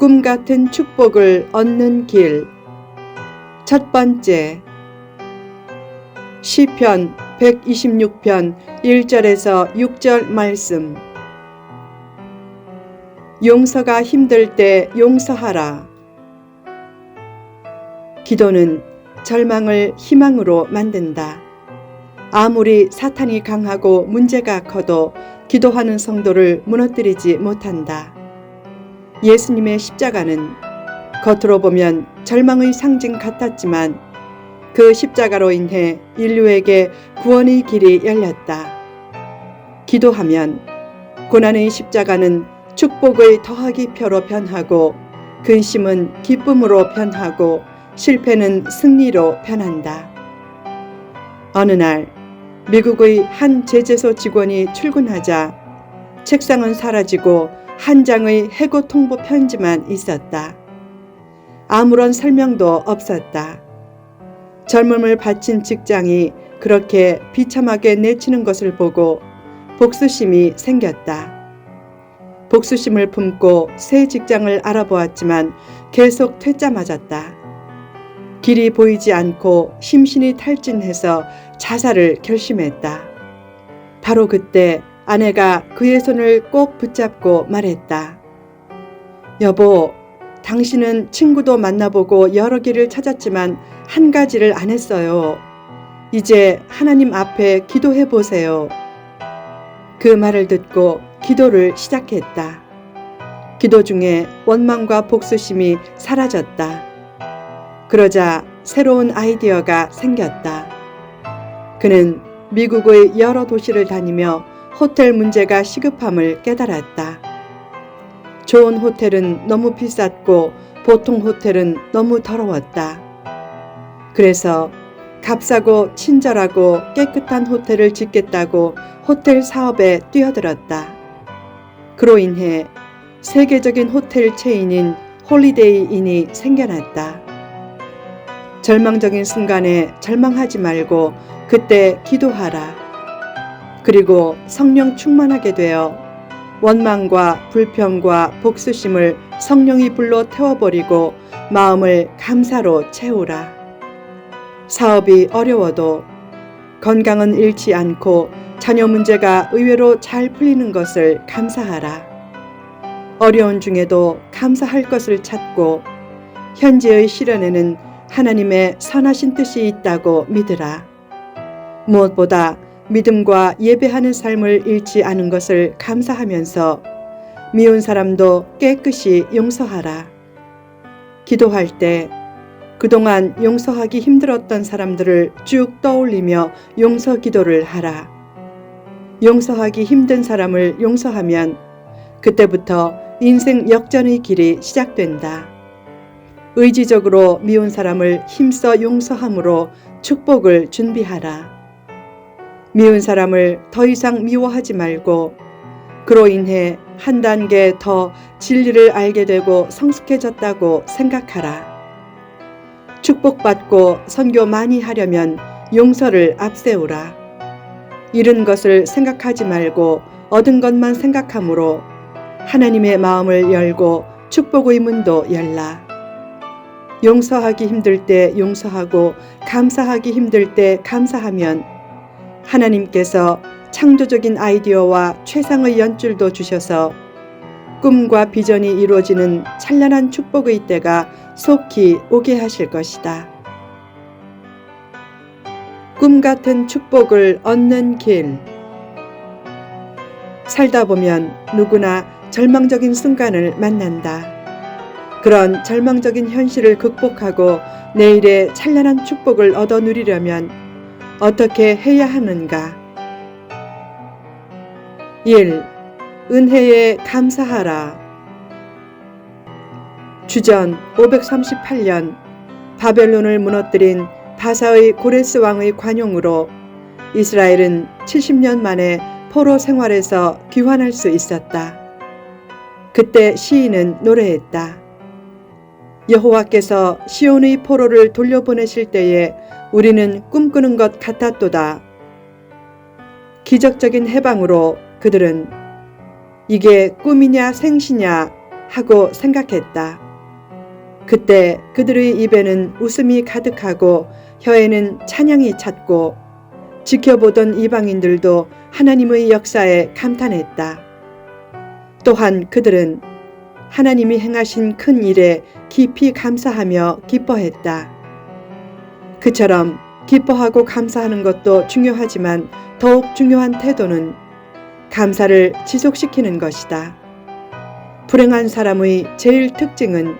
꿈 같은 축복을 얻는 길. 첫 번째. 시편 126편 1절에서 6절 말씀. 용서가 힘들 때 용서하라. 기도는 절망을 희망으로 만든다. 아무리 사탄이 강하고 문제가 커도 기도하는 성도를 무너뜨리지 못한다. 예수님의 십자가는 겉으로 보면 절망의 상징 같았지만 그 십자가로 인해 인류에게 구원의 길이 열렸다. 기도하면 고난의 십자가는 축복의 더하기 표로 변하고 근심은 기쁨으로 변하고 실패는 승리로 변한다. 어느 날 미국의 한 제재소 직원이 출근하자 책상은 사라지고 한 장의 해고 통보 편지만 있었다. 아무런 설명도 없었다. 젊음을 바친 직장이 그렇게 비참하게 내치는 것을 보고 복수심이 생겼다. 복수심을 품고 새 직장을 알아보았지만 계속 퇴짜 맞았다. 길이 보이지 않고 심신이 탈진해서 자살을 결심했다. 바로 그때 아내가 그의 손을 꼭 붙잡고 말했다. 여보, 당신은 친구도 만나보고 여러 길을 찾았지만 한 가지를 안 했어요. 이제 하나님 앞에 기도해 보세요. 그 말을 듣고 기도를 시작했다. 기도 중에 원망과 복수심이 사라졌다. 그러자 새로운 아이디어가 생겼다. 그는 미국의 여러 도시를 다니며 호텔 문제가 시급함을 깨달았다. 좋은 호텔은 너무 비쌌고 보통 호텔은 너무 더러웠다. 그래서 값싸고 친절하고 깨끗한 호텔을 짓겠다고 호텔 사업에 뛰어들었다. 그로 인해 세계적인 호텔 체인인 홀리데이 인이 생겨났다. 절망적인 순간에 절망하지 말고 그때 기도하라. 그리고 성령 충만하게 되어 원망과 불평과 복수심을 성령이 불로 태워버리고 마음을 감사로 채우라. 사업이 어려워도 건강은 잃지 않고 자녀 문제가 의외로 잘 풀리는 것을 감사하라. 어려운 중에도 감사할 것을 찾고 현재의 시련에는 하나님의 선하신 뜻이 있다고 믿으라. 무엇보다 믿음과 예배하는 삶을 잃지 않은 것을 감사하면서 미운 사람도 깨끗이 용서하라. 기도할 때 그동안 용서하기 힘들었던 사람들을 쭉 떠올리며 용서 기도를 하라. 용서하기 힘든 사람을 용서하면 그때부터 인생 역전의 길이 시작된다. 의지적으로 미운 사람을 힘써 용서함으로 축복을 준비하라. 미운 사람을 더 이상 미워하지 말고 그로 인해 한 단계 더 진리를 알게 되고 성숙해졌다고 생각하라. 축복받고 선교 많이 하려면 용서를 앞세우라. 잃은 것을 생각하지 말고 얻은 것만 생각하므로 하나님의 마음을 열고 축복의 문도 열라. 용서하기 힘들 때 용서하고 감사하기 힘들 때 감사하면 하나님께서 창조적인 아이디어와 최상의 연줄도 주셔서 꿈과 비전이 이루어지는 찬란한 축복의 때가 속히 오게 하실 것이다. 꿈 같은 축복을 얻는 길. 살다 보면 누구나 절망적인 순간을 만난다. 그런 절망적인 현실을 극복하고 내일의 찬란한 축복을 얻어 누리려면 어떻게 해야 하는가? 1. 은혜에 감사하라. 주전 538년 바벨론을 무너뜨린 바사의 고레스 왕의 관용으로 이스라엘은 70년 만에 포로 생활에서 귀환할 수 있었다. 그때 시인은 노래했다. 여호와께서 시온의 포로를 돌려보내실 때에 우리는 꿈꾸는 것 같았도다. 기적적인 해방으로 그들은 이게 꿈이냐 생시냐 하고 생각했다. 그때 그들의 입에는 웃음이 가득하고 혀에는 찬양이 찼고 지켜보던 이방인들도 하나님의 역사에 감탄했다. 또한 그들은 하나님이 행하신 큰 일에 깊이 감사하며 기뻐했다. 그처럼 기뻐하고 감사하는 것도 중요하지만 더욱 중요한 태도는 감사를 지속시키는 것이다. 불행한 사람의 제일 특징은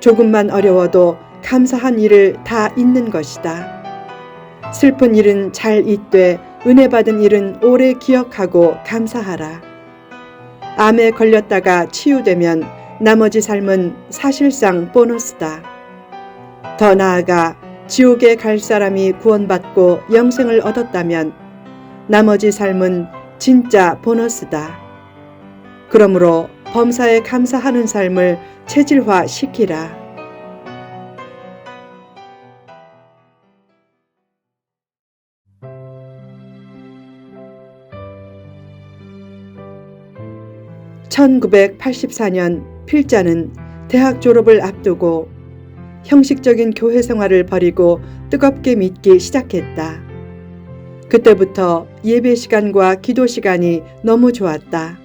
조금만 어려워도 감사한 일을 다 잊는 것이다. 슬픈 일은 잘 잊되 은혜 받은 일은 오래 기억하고 감사하라. 암에 걸렸다가 치유되면 나머지 삶은 사실상 보너스다. 더 나아가 지옥에 갈 사람이 구원받고 영생을 얻었다면 나머지 삶은 진짜 보너스다. 그러므로 범사에 감사하는 삶을 체질화 시키라. (1984년) 필자는 대학 졸업을 앞두고 형식적인 교회 생활을 버리고 뜨겁게 믿기 시작했다. 그때부터 예배 시간과 기도 시간이 너무 좋았다.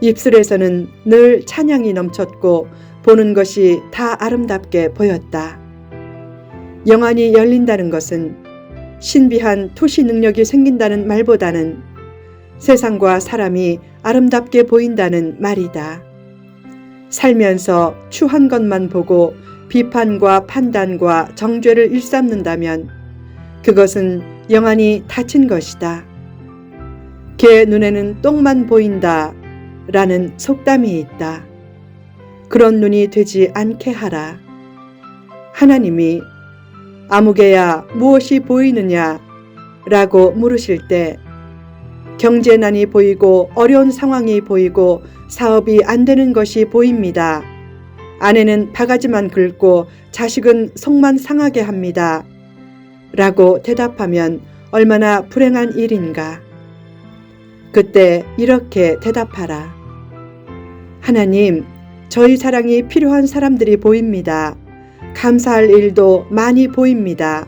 입술에서는 늘 찬양이 넘쳤고 보는 것이 다 아름답게 보였다. 영안이 열린다는 것은 신비한 투시 능력이 생긴다는 말보다는 세상과 사람이 아름답게 보인다는 말이다. 살면서 추한 것만 보고 비판과 판단과 정죄를 일삼는다면 그것은 영안이 닫힌 것이다. 개 눈에는 똥만 보인다 라는 속담이 있다. 그런 눈이 되지 않게 하라. 하나님이 아무개야 무엇이 보이느냐 라고 물으실 때 경제난이 보이고 어려운 상황이 보이고 사업이 안 되는 것이 보입니다. 아내는 바가지만 긁고 자식은 속만 상하게 합니다. 라고 대답하면 얼마나 불행한 일인가. 그때 이렇게 대답하라. 하나님, 저희 사랑이 필요한 사람들이 보입니다. 감사할 일도 많이 보입니다.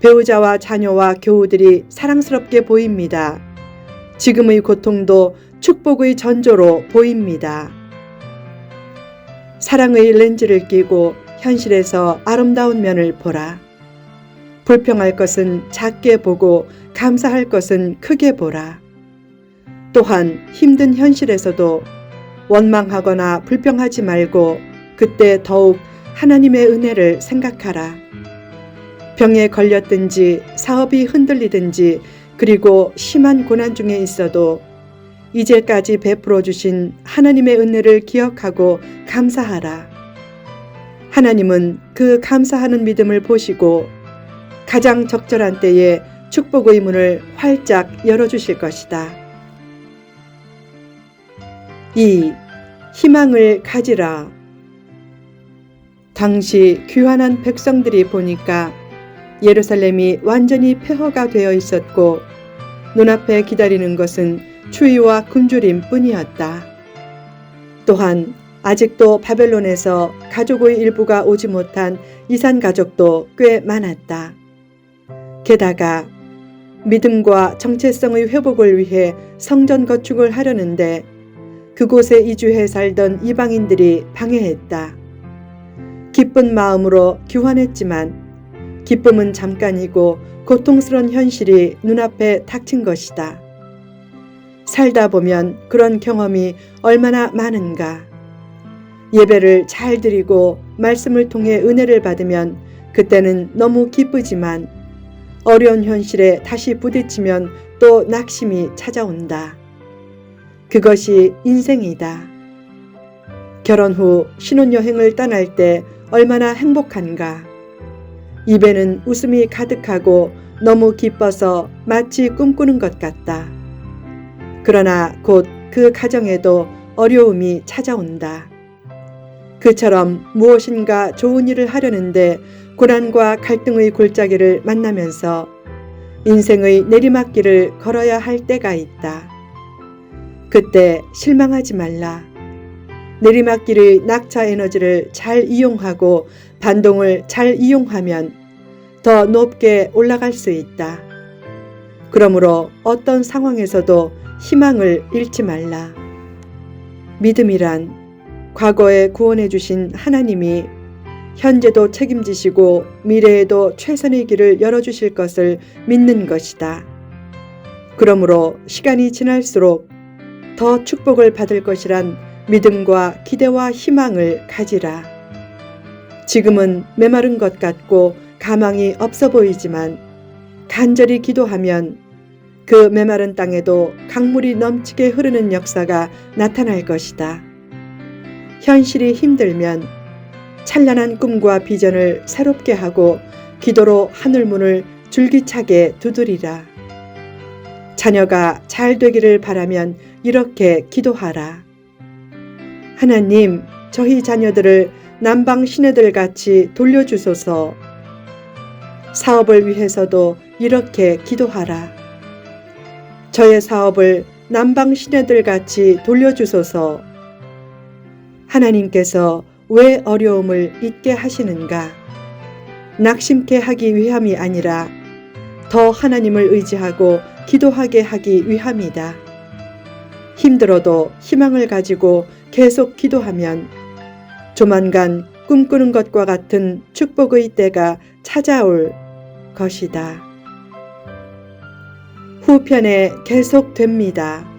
배우자와 자녀와 교우들이 사랑스럽게 보입니다. 지금의 고통도 축복의 전조로 보입니다. 사랑의 렌즈를 끼고 현실에서 아름다운 면을 보라. 불평할 것은 작게 보고 감사할 것은 크게 보라. 또한 힘든 현실에서도 원망하거나 불평하지 말고 그때 더욱 하나님의 은혜를 생각하라. 병에 걸렸든지 사업이 흔들리든지 그리고 심한 고난 중에 있어도 이제까지 베풀어 주신 하나님의 은혜를 기억하고 감사하라. 하나님은 그 감사하는 믿음을 보시고 가장 적절한 때에 축복의 문을 활짝 열어주실 것이다. 2. 희망을 가지라. 당시 귀환한 백성들이 보니까 예루살렘이 완전히 폐허가 되어 있었고 눈앞에 기다리는 것은 추위와 굶주림 뿐이었다. 또한 아직도 바벨론에서 가족의 일부가 오지 못한 이산 가족도 꽤 많았다. 게다가 믿음과 정체성의 회복을 위해 성전 건축을 하려는데 그곳에 이주해 살던 이방인들이 방해했다. 기쁜 마음으로 귀환했지만 기쁨은 잠깐이고 고통스러운 현실이 눈앞에 닥친 것이다. 살다 보면 그런 경험이 얼마나 많은가. 예배를 잘 드리고 말씀을 통해 은혜를 받으면 그때는 너무 기쁘지만 어려운 현실에 다시 부딪히면 또 낙심이 찾아온다. 그것이 인생이다. 결혼 후 신혼여행을 떠날 때 얼마나 행복한가. 입에는 웃음이 가득하고 너무 기뻐서 마치 꿈꾸는 것 같다. 그러나 곧 그 가정에도 어려움이 찾아온다. 그처럼 무엇인가 좋은 일을 하려는데 고난과 갈등의 골짜기를 만나면서 인생의 내리막길을 걸어야 할 때가 있다. 그때 실망하지 말라. 내리막길의 낙차 에너지를 잘 이용하고 반동을 잘 이용하면 더 높게 올라갈 수 있다. 그러므로 어떤 상황에서도 희망을 잃지 말라. 믿음이란 과거에 구원해 주신 하나님이 현재도 책임지시고 미래에도 최선의 길을 열어주실 것을 믿는 것이다. 그러므로 시간이 지날수록 더 축복을 받을 것이란 믿음과 기대와 희망을 가지라. 지금은 메마른 것 같고 가망이 없어 보이지만 간절히 기도하면 그 메마른 땅에도 강물이 넘치게 흐르는 역사가 나타날 것이다. 현실이 힘들면 찬란한 꿈과 비전을 새롭게 하고 기도로 하늘문을 줄기차게 두드리라. 자녀가 잘 되기를 바라면 이렇게 기도하라. 하나님, 저희 자녀들을 남방 시내들 같이 돌려주소서. 사업을 위해서도 이렇게 기도하라. 저의 사업을 남방 시내들 같이 돌려주소서. 하나님께서 왜 어려움을 잊게 하시는가? 낙심케 하기 위함이 아니라 더 하나님을 의지하고 기도하게 하기 위함이다. 힘들어도 희망을 가지고 계속 기도하면 조만간 꿈꾸는 것과 같은 축복의 때가 찾아올 것이다. 후편에 계속됩니다.